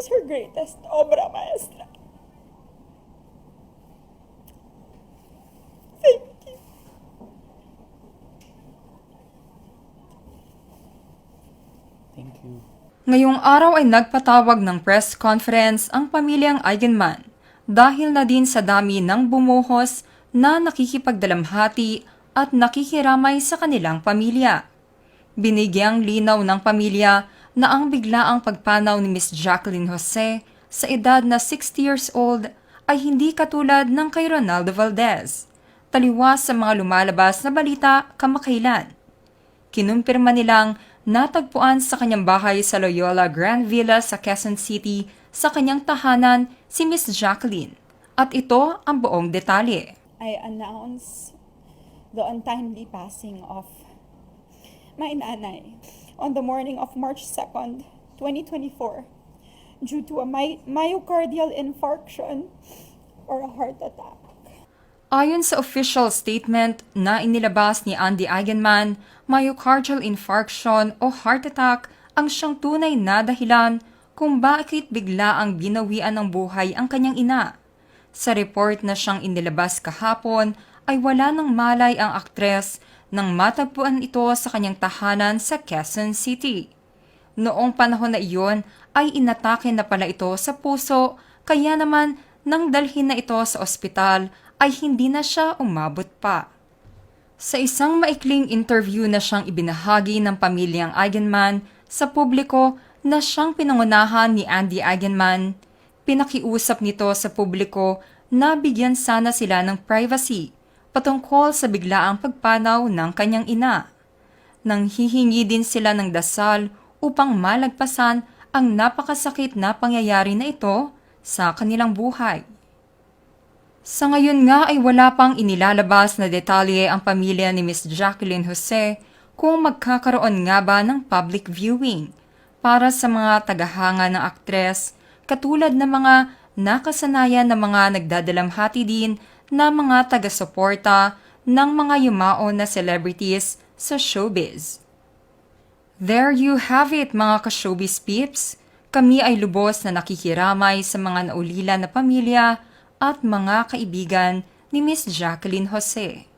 was her greatest obra maestra. Thank you. Thank you. Ngayong araw ay nagpatawag ng press conference ang pamilyang Eigenman dahil na din sa dami ng bumuhos na nakikipagdalamhati at nakikiramay sa kanilang pamilya. Binigyang linaw ng pamilya na ang biglaang pagpanaw ni Miss Jacqueline Jose sa edad na 60 years old ay hindi katulad ng kay Ronaldo Valdez. Taliwas sa mga lumalabas na balita kamakailan. Kinumpirma nilang natagpuan sa kanyang bahay sa Loyola Grand Villa sa Quezon City sa kanyang tahanan si Miss Jacqueline. At ito ang buong detalye. I announce the untimely passing of my nanay on the morning of March 2nd, 2024, due to a my- myocardial infarction or a heart attack. Ayon sa official statement na inilabas ni Andy Eigenman, myocardial infarction o heart attack ang siyang tunay na dahilan kung bakit bigla ang binawian ng buhay ang kanyang ina. Sa report na siyang inilabas kahapon ay wala ng malay ang aktres nang matagpuan ito sa kanyang tahanan sa Quezon City. Noong panahon na iyon ay inatake na pala ito sa puso kaya naman nang dalhin na ito sa ospital ay hindi na siya umabot pa. Sa isang maikling interview na siyang ibinahagi ng pamilyang Eigenman sa publiko na siyang pinangunahan ni Andy Eigenman, pinakiusap nito sa publiko na bigyan sana sila ng privacy patungkol sa biglaang pagpanaw ng kanyang ina. Nang hihingi din sila ng dasal upang malagpasan ang napakasakit na pangyayari na ito sa kanilang buhay. Sa ngayon nga ay wala pang inilalabas na detalye ang pamilya ni Miss Jacqueline Jose kung magkakaroon nga ba ng public viewing para sa mga tagahanga ng aktres katulad ng mga nakasanayan ng mga nagdadalamhati din na mga taga-suporta ng mga yumaon na celebrities sa showbiz. There you have it mga ka-showbiz peeps. Kami ay lubos na nakikiramay sa mga naulila na pamilya at mga kaibigan ni Miss Jacqueline Jose.